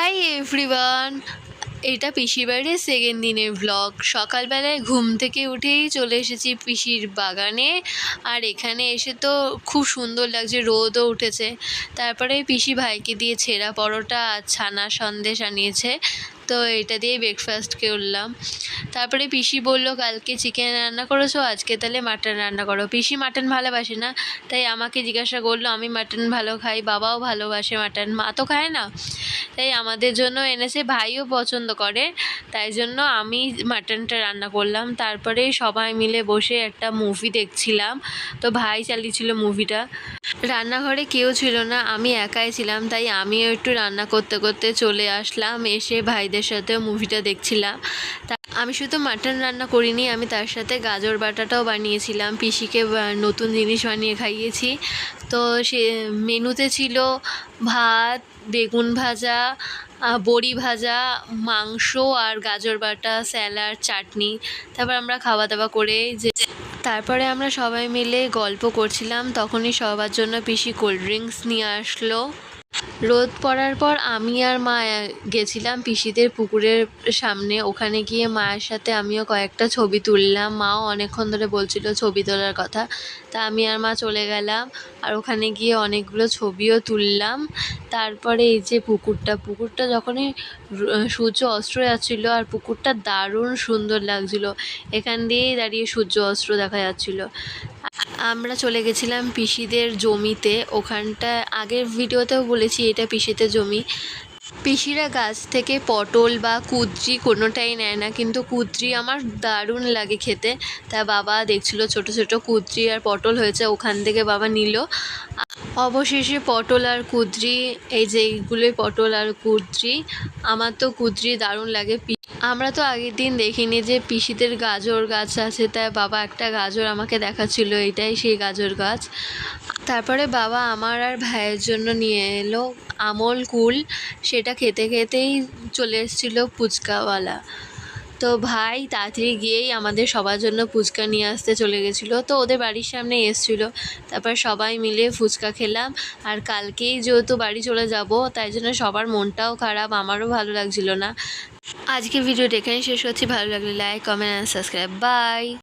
Hi everyone এটা পিসির বাড়ির সেকেন্ড দিনের ব্লগ সকালবেলায় ঘুম থেকে উঠেই চলে এসেছি পিসির বাগানে। আর এখানে এসে তো খুব সুন্দর লাগছে, রোদও উঠেছে। তারপরে পিসি ভাইকে দিয়ে ছেঁড়া পরোটা আর ছানা সন্দেশ আনিয়েছে। তো এটা দিয়ে ব্রেকফাস্ট করলাম। তারপরে পিসি বলল, কালকে চিকেন রান্না করেছ? আজকে তাহলে মাটন রান্না করো। পিসি মাটন ভালোবাসে না, তাই আমাকে জিজ্ঞাসা করল, আমি মাটন ভালো খাই, বাবাও ভালোবাসে মাটন মা তো খায় না? তাই আমাদের জন্য এনেছে, ভাইও পছন্দ করে, তাই জন্য আমি মাটনটা রান্না করলাম। তারপরে সবাই মিলে বসে একটা মুভি দেখছিলাম। তো ভাই চালিয়েছিল মুভিটা রান্নাঘরে কেউ ছিল না, আমি একাই ছিলাম, তাই আমিও একটু রান্না করতে করতে চলে আসলাম, এসে ভাইদের সাথে মুভিটা দেখছিলাম। আমি শুধু মাটন রান্না করিনি, আমি তার সাথে গাজর বাটাটাও বানিয়েছিলাম, পিসিকে নতুন জিনিস বানিয়ে খাইয়েছি। তো সে মেনুতে ছিল ভাত, বেগুন ভাজা বড়ি ভাজা, মাংস আর গাজর বাটা, স্যালাড, চাটনি। তারপর আমরা খাওয়া দাওয়া করে যে তারপরে আমরা সবাই মিলে গল্প করছিলাম তখনই সবার জন্য পিসি কোল্ড ড্রিঙ্কস নিয়ে আসলো। রোদ পড়ার পর আমি আর মা গেছিলাম পিসিদের পুকুরের সামনে। ওখানে গিয়ে মায়ের সাথে আমিও কয়েকটা ছবি তুললাম। মাও অনেকক্ষণ ধরে বলছিল ছবি তোলার কথা। তা আমি আর মা চলে গেলাম আর ওখানে গিয়ে অনেকগুলো ছবিও তুললাম। তারপরে এই যে পুকুরটা পুকুরটা যখনই সূর্য অস্ত যাচ্ছিল আর পুকুরটা দারুণ সুন্দর লাগছিল। এখান দিয়েই দাঁড়িয়ে সূর্য অস্ত দেখা যাচ্ছিল। আমরা চলে গেছিলাম পিসিদের জমিতে। ওখানটা আগের ভিডিওতেও বলেছি, এটা পিসিতে জমি। পিসিরা গাছ থেকে পটল বা কুদ্রি কোনোটাই নেয় না, কিন্তু কুদ্রি আমার দারুণ লাগে খেতে। তা বাবা দেখছিল ছোট ছোট কুদ্রি আর পটল হয়েছে, ওখান থেকে বাবা নিল। অবশেষে পটল আর কুদ্রি, এই যে এইগুলোই পটল আর কুদ্রি, আমার তো কুদ্রি দারুণ লাগে। আমরা তো আগের দিন দেখিনি যে পিসিদের গাজর গাছ আছে, তাই বাবা একটা গাজর আমাকে দেখাচ্ছিল, এটাই সেই গাজর গাছ। তারপরে বাবা আমার আর ভাইয়ের জন্য নিয়ে এলো আমল কুল, সেটা খেতে খেতেই চলে এসেছিল ফুচকাওয়ালা তো ভাই তাড়াতাড়ি গিয়েই আমাদের সবার জন্য ফুচকা নিয়ে আসতে চলে গেছিল। তো ওদের বাড়ির সামনে এসছিলো। তারপর সবাই মিলে ফুচকা খেলাম। আর কালকেই যেহেতু বাড়ি চলে যাব, তাই জন্য সবার মনটাও খারাপ, আমারও ভালো লাগছিল না। আজকে ভিডিওটা এখানে শেষ করছি। ভালো লাগলে like comment and subscribe bye